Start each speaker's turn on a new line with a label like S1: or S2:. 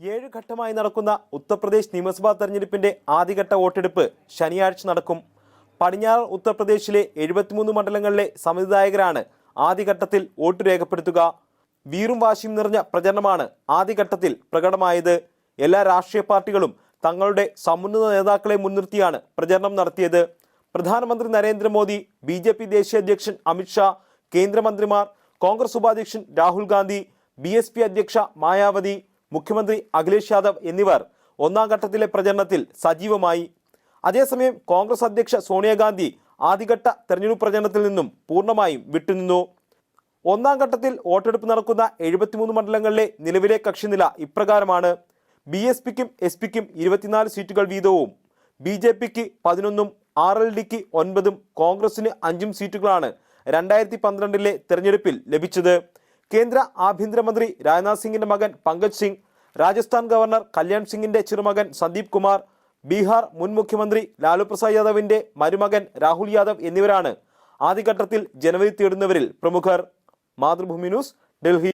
S1: ഏഴ് ഘട്ടമായി നടക്കുന്ന ഉത്തർപ്രദേശ് നിയമസഭാ തെരഞ്ഞെടുപ്പിന്റെ ആദ്യഘട്ട വോട്ടെടുപ്പ് ശനിയാഴ്ച നടക്കും. പടിഞ്ഞാറ് ഉത്തർപ്രദേശിലെ എഴുപത്തിമൂന്ന് മണ്ഡലങ്ങളിലെ സമിതിദായകരാണ് ആദ്യഘട്ടത്തിൽ വോട്ട് രേഖപ്പെടുത്തുക. വീറും വാശിയും നിറഞ്ഞ പ്രചരണമാണ് ആദ്യഘട്ടത്തിൽ പ്രകടമായത്. എല്ലാ രാഷ്ട്രീയ പാർട്ടികളും തങ്ങളുടെ സമുന്നത നേതാക്കളെ മുൻനിർത്തിയാണ് പ്രചരണം നടത്തിയത്. പ്രധാനമന്ത്രി നരേന്ദ്രമോദി ബി ജെ പി ദേശീയ അധ്യക്ഷൻ അമിത്ഷാ കേന്ദ്രമന്ത്രിമാർ കോൺഗ്രസ് ഉപാധ്യക്ഷൻ രാഹുൽ ഗാന്ധി ബി അധ്യക്ഷ മായാവതി മുഖ്യമന്ത്രി അഖിലേഷ് യാദവ് എന്നിവർ ഒന്നാം ഘട്ടത്തിലെ പ്രചരണത്തിൽ സജീവമായി. അതേസമയം കോൺഗ്രസ് അധ്യക്ഷ സോണിയാഗാന്ധി ആദ്യഘട്ട തെരഞ്ഞെടുപ്പ് പ്രചരണത്തിൽ നിന്നും പൂർണമായും വിട്ടുനിന്നു. ഒന്നാം ഘട്ടത്തിൽ വോട്ടെടുപ്പ് നടക്കുന്ന എഴുപത്തിമൂന്ന് മണ്ഡലങ്ങളിലെ നിലവിലെ കക്ഷിനില ഇപ്രകാരമാണ്. ബി എസ് പിക്കും എസ് പിക്കും ഇരുപത്തിനാല് സീറ്റുകൾ വീതവും ബി ജെ പിക്ക് പതിനൊന്നും ആർ എൽ ഡിക്ക് ഒൻപതും കോൺഗ്രസിന് അഞ്ചും സീറ്റുകളാണ് രണ്ടായിരത്തി പന്ത്രണ്ടിലെ തെരഞ്ഞെടുപ്പിൽ ലഭിച്ചത്. കേന്ദ്ര ആഭ്യന്തരമന്ത്രി രാജ്നാഥ് സിംഗിന്റെ മകൻ പങ്കജ് സിംഗ് രാജസ്ഥാൻ ഗവർണർ കല്യാൺ സിംഗിന്റെ ചെറുമകൻ സന്ദീപ് കുമാർ ബീഹാർ മുൻ മുഖ്യമന്ത്രി ലാലു പ്രസാദ് യാദവിന്റെ മരുമകൻ രാഹുൽ യാദവ് എന്നിവരാണ് ആദ്യഘട്ടത്തിൽ ജനവിധി തേടുന്നവരിൽ പ്രമുഖർ. മാതൃഭൂമി ന്യൂസ് ഡൽഹി.